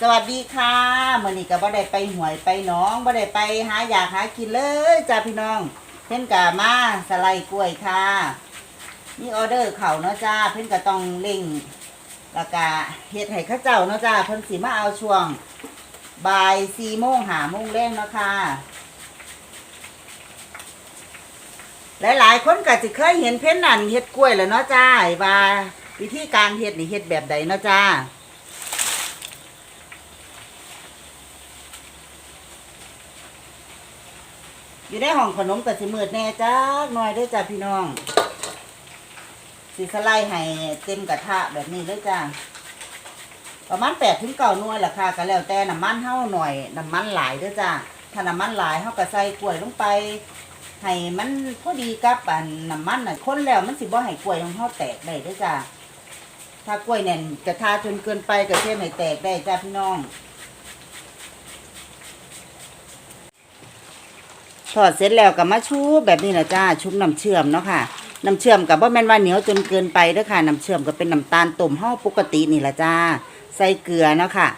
สวัสดีค่ะเมื่อนี้ก็บ่ได้ไปหวยไปหน้องบ่ได้ไปหาอยากหากินเลยจ้าพี่น้อง เพิ่นกะมาสไลด์กล้วยค่ะนี่ออเดอร์เขาเนาะจ้าเพิ่นก็ต้องเร่งแล้วก็เฮ็ดให้เข้าเจ้าเนาะจ้าเพิ่นสิมาเอาช่วงบ่ายสี่โมงหาโมงแรงเนาะค่ะหลายๆคนก็สิเคยเห็นเพ่นนั่นเฮ็ดกล้วยแล้วเนาะจ้าว่าวิธีการเฮ็ดนี่เฮ็ดแบบใดเนาะจ้า อยู่ในห้องขนมก็สิมืดแน่จ้าหน่อยเด้วยจ้าพี่น้องสิสไลด์ให้เต็มกระทะแบบนี้เลยจ้าประมาณแปดถึงเก้าหน่วยล่ะค่ะก็แล้วแต่น้ำมันเฮาหน่อยน้ำมันหลายด้วยจ้าถ้าน้ำมันหลายเฮาก็ใส่กล้วยลงไปให้มันพอดีกับอันน้ำมันน่ะคนแล้วมันสิบ่ให้กล้วยของเฮาแตกได้ด้วยจ้าถ้ากล้วยแน่นกระทะจนเกินไปก็เทให้แตกได้จ้าพี่น้อง ทอดเสร็จแล้วก็มาชุบแบบนี้นะจ้าชุบน้ำเชื่อมเนาะค่ะน้ำเชื่อมกับว่าแม่นว่าเหนียวจนเกินไปเด้อค่ะน้ำเชื่อมก็เป็นน้ำตาลต้มห่อปกตินี่ละจ้า ใส่เกลือเนาะค่ะ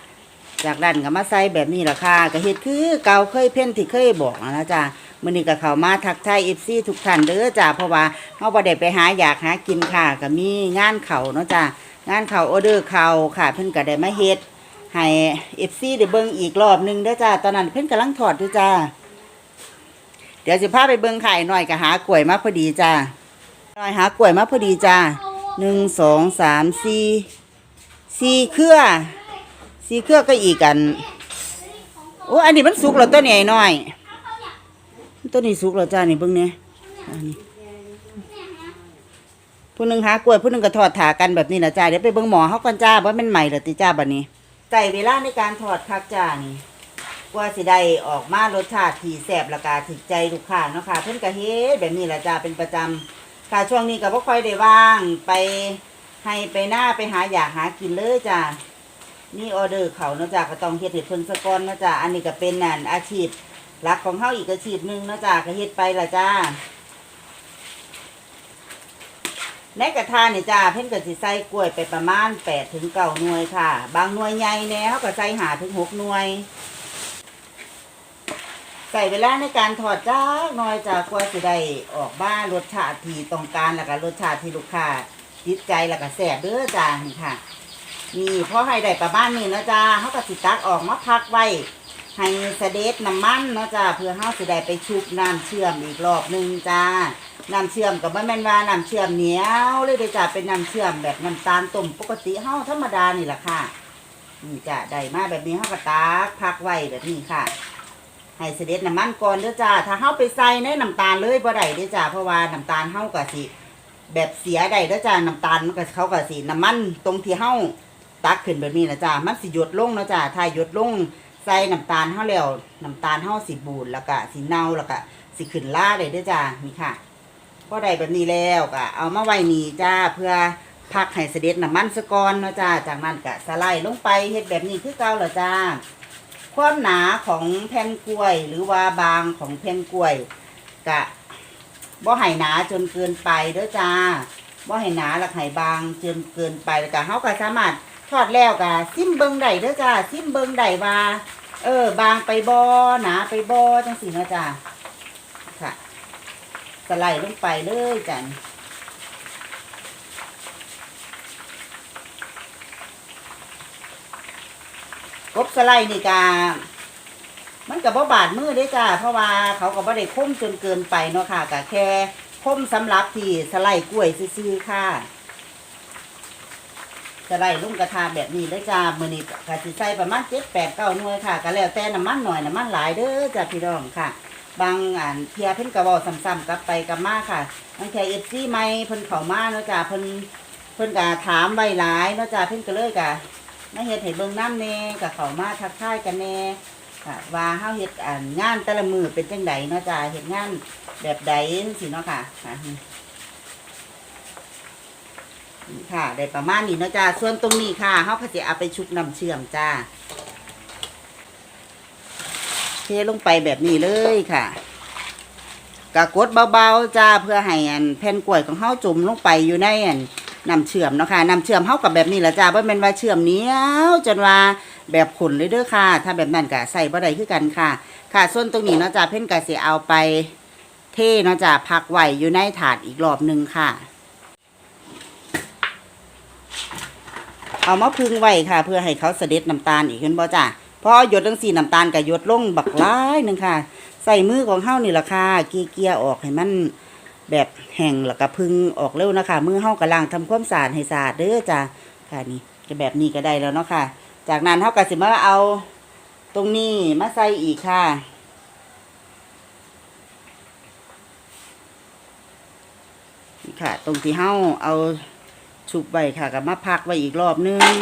จากนั้นก็มาใส่แบบนี้ละค่ะก็เฮ็ดคือเกาเคยเพ่นที่เคยบอกนะจ้ามื้อนี้ก็เข้ามาทักทาย FC ทุกท่านเด้อจ้าเพราะว่าเฮาบ่ได้ไปหาอยากหากินค่ะก็มีงานเข้าเนาะจ้างานเข้าออเดอร์เข้าค่ะเพิ่นก็ได้มาเฮ็ดให้ FC ได้เบิ่งอีกรอบหนึงเด้อจ้าตอนนั้นเพิ่นกำลังทอดอยู่จ้า เดี๋ยวสิพาไปเบิ่งไข่หน่อยก็หากล้วยมาพอดีจ้าหน่อยหากล้วยมาพอดีจ้าหนึ่งสองสามสี่สี่เครือสี่เครือก็อีกกันโอ้อันนี้มันสุกแล้วตัวนี้ไอ้น้อยตัวนี้สุกแล้วจ้านี่เบิ่งเนี่ยอันนี้ผู้หนึ่งหากล้วยผู้หนึ่งก็ทอดถากันแบบนี้นะจ้าเดี๋ยวไปเบิ่งหมอเขาก่อนจ้าว่ามันใหม่หรือติจ้าบัดนี้ใส่เวลาในการทอดคักจ้านี่ กว่าสิได้ออกมารสชาติที่แซ่บและกาถึกใจลูกค้าเนาะค่ะ เพิ่นก็เฮ็ดแบบนี้แหละจ้าเป็นประจำค่ะช่วงนี้ก็บ่ค่อยได้ว่างไปให้ไปหน้าไปหาอยากหากินเลยจ้านี่ออเดอร์เขาเนาะจ้าก็ต้องเฮ็ดให้เพิ่นซะก่อนเนาะจ้าอันนี้ก็เป็นนั่นอาชีพหลักของเฮาอีกอาชีพหนึงเนาะจ้าก็เฮ็ดไปละจ้า ในกระทะนี่จ้าเพิ่นก็สิใส่กล้วยไปประมาณ8ถึง9หน่วยค่ะ บางหน่วยใหญ่แน่เฮาก็ใส่5ถึง6หน่วย ส่เวลาในการถอดจ้าหน้อยจากกว่าสิได้ออกบ้านรสชาติที่ต้องการแล้วก็รสชาติที่ลูกค้าติดใจแล้วก็แซ่บเด้อจ้านค่ะ นี่พอให้ได้ประมาณนี้นะจ้าเขาก็สิตักออกมาพักไว้ให้เสด็จน้ำมันเนาะจ้าเพื่อเขาสิได้ไปชุบน้ำเชื่อมอีกรอบหนึ่งจ้าน้ำเชื่อมกับบ่แม่นว่าน้ำเชื่อมเหนียวเลยเด้จ้าเป็นน้ำเชื่อมแบบน้ำตาลต้มปกติเฮาธรรมดานี่แหละค่ะนี่จ้าได้มาแบบนี้เขาก็ตักพักไว้แบบนี้ค่ะ ให้เสด็จน้ำมันก่อนเด้อจ้า ถ้าเฮาไปใส่ในน้ำตาลเลยบ่ได้เด้อจ้า เพราะว่าน้ำตาลเฮาก็สิ แบบเสียได้เด้อจ้า น้ำตาลมันก็เขาก็สิน้ำมันตรงที่เฮาตักขึ้นแบบนี้นะจ้า มันสิหยดลงเนาะจ้า ถ้าหยดลงใส่น้ำตาลเฮาแล้วน้ำตาลเฮาสิบูดแล้วก็สิเน่าแล้วก็สิขึ้นล่าได้เด้อจ้า นี่ค่ะพอได้แบบนี้แล้วก็เอามาไว้นี่จ้าเพื่อพักให้เสด็จน้ำมันซะก่อนเนาะจ้า จากนั้นก็สไลด์ลงไปเฮ็ดแบบนี้คือเก่าแล้วจ้า ความหนาของแผ่นกล้วย หรือว่าบางของแผ่นกล้วยกะบ่ให้หนาจนเกินไปเด้อจ้าบ่ให้หนาและให้บางจนเกินไปแล้วก็เฮาก็สามารถทอดแล้วก็ซิมเบิงได้เด้อจ้าซิมเบิงได้ว่า เออ บางไปบ่หนาไปบ่จังซี่นะจ้าค่ะสไลด์ลงไปเลยจ้ะ กบสไลด์นี่กามันกับบ่บาดมือเด้จ้า เพราะว่าเขาก็บ่ได้คมจนเกินไปเนาะค่ะก็แค่คมสำหรับที่สไลด์กล้วยซื่อๆค่ะสไลด์ลงกระทะแบบนี้ได้จ้ามื้อนี้ก็สิใส่ประมาณ7 8 9หน่วยค่ะก็แล้วแต่น้ำมันหน่อยน้ำมันหลายเด้อจ้าพี่น้องค่ะ บางอันเพียเพิ่นก็เว้าซ้ำๆกลับไปกลับมาค่ะบางแค่ FC ใหม่เพิ่นเข้ามาเนาะจ้าเพิ่นเพิ่นก็ถามไวหลายเนาะจ้าเพิ่นก็เลยก็ มาเฮ็ดให้เบิ่งน้ำแน่กับเขามาทักทายกันแน่ค่ะว่าเฮาเฮ็ดอ่านงานแต่ละมือเป็นจังไดเนาะจ้าเฮ็ดงานแบบใดจังซี่เนาะค่ะค่ะนี่ค่ะได้ประมาณนี้เนาะจ้าส่วนตรงนี้ค่ะเฮาก็สิเอาไปชุบน้ำเชื่อมจ้าเทลงไปแบบนี้เลยค่ะกะกดเบาๆจ้าเพื่อให้อันแผ่นกล้วยของเฮาจุ่มลงไปอยู่ในอัน น้ำเชื่อมเนาะค่ะน้ำเชื่อมเฮากับแบบนี้แหละจ้าบ่แม่นว่าเชื่อมเหนียวจนว่าแบบขุนเลยเด้อค่ะ ถ้าแบบนั้นก็ใส่บ่ได้คือกันค่ะ ค่ะส่วนตรงนี้เนาะจ้ะเพ่นก็สิเอาไปเทเนาะจ้ะพักไว้อยู่ในถาดอีกรอบหนึ่งค่ะ เอามาพึ่งไว้ค่ะ เพื่อให้เขาเสด็จน้ำตาลอีกขึ้นบ่จ้ะพอหยดจังสี่น้ำตาลก็หยดลงบักหล้ายหนึ่งค่ะ ใส่มือของเฮานี่ละค่ะเกลี่ยๆออกให้มัน แบบแห้งแล้วก็พึ่งออกเร็วนะคะมือเฮากำลังทำความสะอาดให้สะอาดเด้อจ้ะค่ะนี่จะแบบนี้ก็ได้แล้วเนาะค่ะ จากนั้นเฮาก็สิมาเอาตรงนี้มาใส่อีกค่ะนี่ค่ะ ตรงที่เฮาเอาชุบไว้ค่ะกับมาพักไว้อีกรอบนึง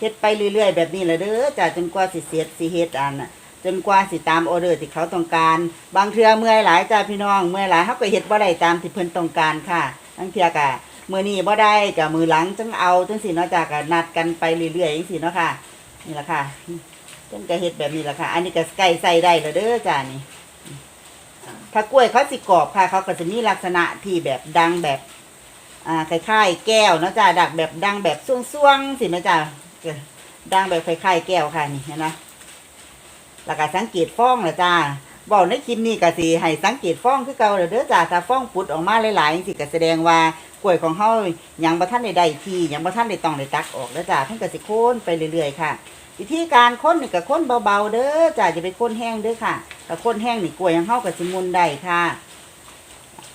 เฮ็ดไปเรื่อย ๆ แบบนี้แหละเด้อจ้ะจนกว่าสิเสร็จสิเฮ็ดอันน่ะจนกว่าสิตามออเดอร์ที่เขาต้องการ บางเทื่อเมื่อยหลายจ้าพี่น้องเมื่อยหลายเฮาก็เฮ็ดบ่ได้ตามที่เพิ่นต้องการค่ะบางเทื่อก็มือนี้บ่ได้ก็มื้อหลังจังเอาจังซี่เนาะจ้ะก็นัดกันไปเรื่อยๆจังซี่เนาะค่ะ นี่ละค่ะเพิ่นก็เฮ็ดแบบนี้แหละค่ะ อันนี้ก็ไก่ใส่ได้แล้วเด้อจ้านี่ถ้ากล้วยเขาสิกรอบค่ะ เขาก็จะมีลักษณะที่แบบดังแบบ อ่าคล้ายๆแก้วเนาะจ้าดักแบบดังแบบส่วงๆสิแม่จ้า ดังแบบคล้ายๆแก้วค่ะนี่เห็นไหมแล้วก็สังเกตฟ้องนะจ้าบอกในคลิปนี้ก็สิให้สังเกตฟ้องคือเก่าเด้อจ้าถ้าฟ้องปุดออกมาหลายๆสิก็แสดงว่ากล้วยของเฮายังบ่ทันได้ได้ทียังบ่ทันได้ต้องได้ตักออกเด้อจ้าเพิ่นก็สิโคนไปเรื่อยๆค่ะ วิธีการค้นนี่ก็ค้นเบาๆเด้อจ้าจะไปค้นแห้งเด้อค่ะถ้าค้นแห้งนี่กล้วยของเฮาก็สิมุนได้ค่ะ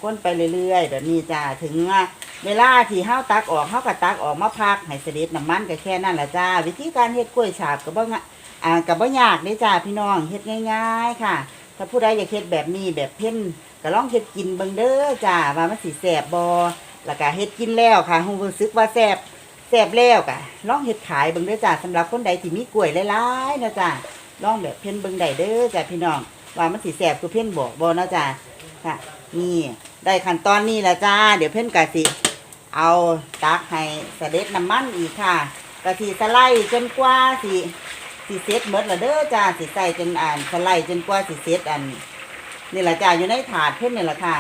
ค้นไปเรื่อยๆแบบนี้จ้าถึงว่าเวลาที่เฮาตักออกเฮาก็ตักออกมาพักให้เสด็จน้ำมันก็แค่นั้นแหละจ้า วิธีการเฮ็ดกล้วยฉาบก็บ่งอ่าก็บ่ยากเด้จ้าพี่น้องเฮ็ดง่ายๆค่ะ ถ้าผู้ใดอยากเฮ็ดแบบนี้แบบเพ่นก็ลองเฮ็ดกินเบิ่งเด้อจ้าว่ามันสิแซ่บบ่แล้วก็เฮ็ดกินแล้วค่ะฮู้รู้สึกว่าแซ่บแซ่บแล้วกะลองเฮ็ดขายเบิ่งเด้อจ้าสำหรับคนใดที่มีกล้วยหลายๆนะจ้าลองแบบเพ่นเบิ่งได้เด้อจ้าพี่น้องว่ามันสิแซ่บคือเพ่นบอกบ่นะจ้าค่ะ นี่ได้ขั้นตอนนี้แล้วจ้า เดี๋ยวเพ่นกะสิ เอาตักให้เสด็จน้ำมันอีกค่ะกะสิสไลด์จนกว่าสิสิเสร็จหมดละเด้อจ้าสิใส่จนอ่านสไลด์จนกว่าสิเสร็จอันนี่แหละจ้าอยู่ในถาดเพ่นนี่แหละค่ะ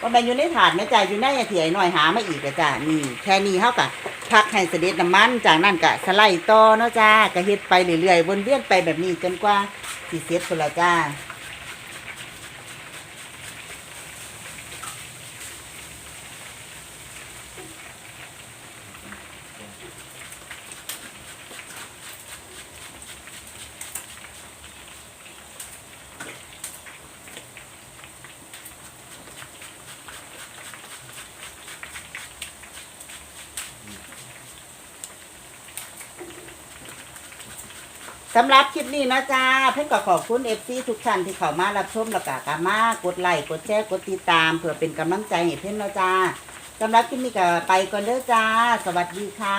ว่าแม่นอยู่ในถาดแม่จ่ายอยู่ในเถียหน่อยหามาอีกอะจ้านี่แค่นี้เท่ากับพักให้เสด็จน้ำมันจากนั้นก็สไลด์ต่อเนาะจ้าก็เฮ็ดไปเรื่อยๆวนเวียนไปแบบนี้จนกว่าสิเสร็จพุ่นละจ้า สำหรับคลิปนี้นะจ๊ะเพื่อนก็ขอบคุณเอฟซีทุกท่านที่เข้ามารับชมแล้วก็กามากดไลค์กดแชร์กดติดตามเพื่อเป็นกำลังใจให้เพื่อนเนาะจ้าสำหรับคลิปนี้ก็ไปก่อนเด้อจ้า สวัสดีค่ะ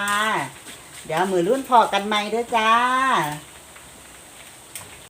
เดี๋ยวมือรุ่นพอกันใหม่เด้อจ้า